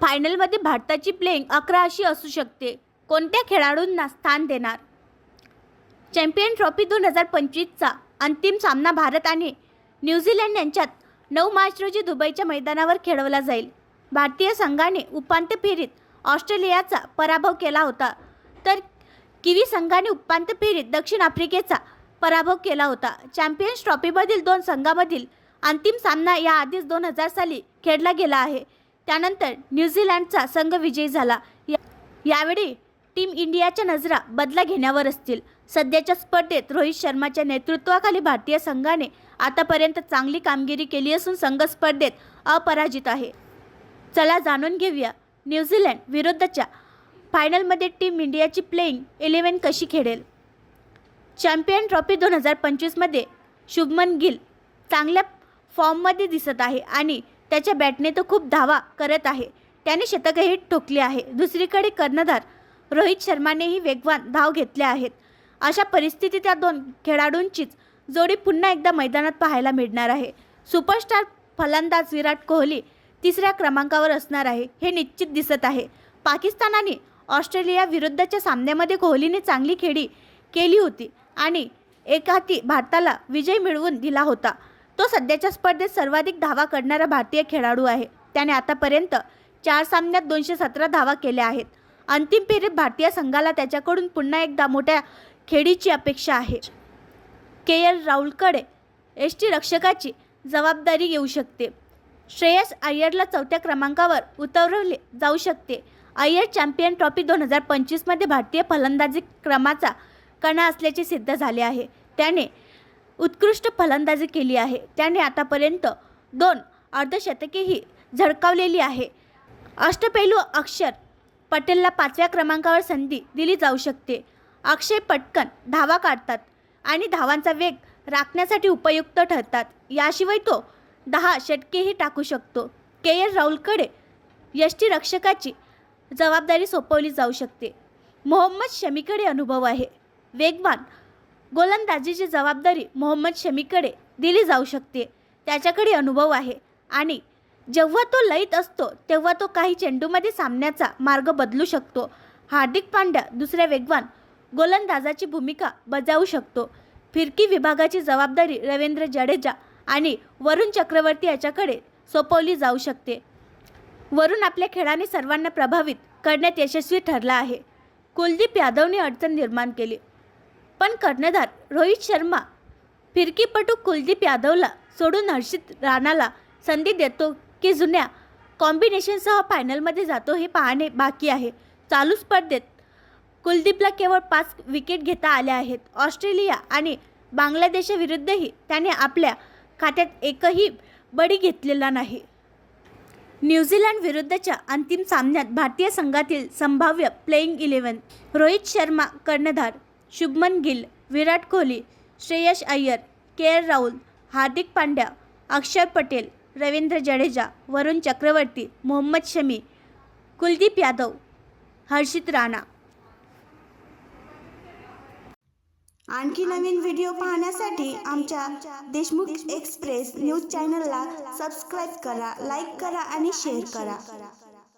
फायनलमध्ये भारताची प्लेइंग अकरा अशी असू शकते. कोणत्या खेळाडूंना स्थान देणार? चॅम्पियन ट्रॉफी दोन हजार पंचवीसचा अंतिम सामना भारत आणि न्यूझीलंड यांच्यात नऊ मार्च रोजी दुबईच्या मैदानावर खेळवला जाईल. भारतीय संघाने उपांत्य फेरीत ऑस्ट्रेलियाचा पराभव केला होता. तर किवी संघाने उपांत्य फेरीत दक्षिण आफ्रिकेचा पराभव केला होता. चॅम्पियन्स ट्रॉफीमधील दोन संघामधील अंतिम सामना याआधीच दोन हजार साली खेळला गेला आहे. त्यानंतर न्यूझीलंडचा संघ विजयी झाला. या- यावेळी टीम इंडियाच्या नजरा बदला घेण्यावर असतील. सध्याच्या स्पर्धेत रोहित शर्माच्या नेतृत्वाखाली भारतीय संघाने आतापर्यंत चांगली कामगिरी केली असून संघ स्पर्धेत अपराजित आहे. चला जाणून घेऊया न्यूझीलंड विरुद्धच्या फायनलमध्ये टीम इंडियाची प्लेइंग इलेव्हन कशी खेळेल? चॅम्पियन ट्रॉफी दोन हजार पंचवीसमध्ये शुभमन गिल चांगल्या फॉर्ममध्ये दिसत आहे आणि त्याच्या बॅटने तो खूप धावा करत आहे. त्याने शतकही ठोकली आहे. दुसरीकडे कर्णधार रोहित शर्मानेही वेगवान धाव घेतल्या आहेत. अशा परिस्थितीत त्या दोन खेळाडूंचीच जोडी पुन्हा एकदा मैदानात पाहायला मिळणार आहे. सुपरस्टार फलंदाज विराट कोहली तिसऱ्या क्रमांकावर असणार आहे हे निश्चित दिसत आहे. पाकिस्तानाने ऑस्ट्रेलिया विरुद्धच्या सामन्यामध्ये कोहलीने चांगली खेळी केली होती आणि एका हाती भारताला विजय मिळवून दिला होता. तो सध्याच्या स्पर्धेत सर्वाधिक धावा करणारा भारतीय खेळाडू आहे. त्याने आतापर्यंत चार सामन्यात दोनशे सतरा धावा केल्या आहेत. अंतिम फेरीत भारतीय संघाला त्याच्याकडून पुन्हा एकदा मोठ्या खेळीची अपेक्षा आहे. के. एल. राहुलकडे एस टी रक्षकाची जबाबदारी येऊ शकते. श्रेयस अय्यरला चौथ्या क्रमांकावर उतरवले जाऊ शकते. अय्यर चॅम्पियन ट्रॉफी दोन हजार पंचवीसमध्ये भारतीय फलंदाजी क्रमाचा कणा असल्याचे सिद्ध झाले आहे. त्याने उत्कृष्ट फलंदाजी केली आहे. त्याने आतापर्यंत दोन अर्धशतकेही झळकावलेली आहे. अष्टपैलू अक्षर पटेलला पाचव्या क्रमांकावर संधी दिली जाऊ शकते. अक्षय पटकन धावा काढतात आणि धावांचा वेग राखण्यासाठी उपयुक्त ठरतात. याशिवाय तो दहा षटकेही टाकू शकतो. के एल राहुलकडे यष्टीरक्षकाची जबाबदारी सोपवली जाऊ शकते. मोहम्मद शमीकडे अनुभव आहे. वेगवान गोलंदाजीची जबाबदारी मोहम्मद शमीकडे दिली जाऊ शकते. त्याच्याकडे अनुभव आहे. आणि जेव्हा तो लईत असतो तेव्हा तो काही चेंडूमध्ये सामन्याचा मार्ग बदलू शकतो. हार्दिक पांड्या दुसऱ्या वेगवान गोलंदाजाची भूमिका बजावू शकतो. फिरकी विभागाची जबाबदारी रवींद्र जडेजा आणि वरुण चक्रवर्ती याच्याकडे सोपवली जाऊ शकते. वरुण आपल्या खेळाने सर्वांना प्रभावित करण्यात यशस्वी ठरला आहे. कुलदीप यादवने अडचण निर्माण केली. पण कर्णधार रोहित शर्मा फिरकीपटू कुलदीप यादवला सोडून हर्षित राणाला संधी देतो की जुन्या कॉम्बिनेशनसह फायनलमध्ये जातो हे पाहणे बाकी आहे. चालू स्पर्धेत कुलदीपला केवळ पाच विकेट घेता आल्या आहेत. ऑस्ट्रेलिया आणि बांगलादेशाविरुद्धही त्याने आपल्या खात्यात एकही बळी घेतलेला नाही. न्यूझीलंड विरुद्धच्या अंतिम सामन्यात भारतीय संघातील संभाव्य प्लेइंग इलेव्हन रोहित शर्मा कर्णधार शुभमन गिल विराट कोहली श्रेयस अय्यर के एल राहुल हार्दिक पांड्या अक्षर पटेल रवींद्र जडेजा वरुण चक्रवर्ती मोहम्मद शमी कुलदीप यादव हर्षित राणा. आणखी नवीन व्हिडिओ पाहण्यासाठी आमच्या देशमुख एक्सप्रेस न्यूज चॅनलला सबस्क्राईब करा लाईक करा आणि शेअर करा.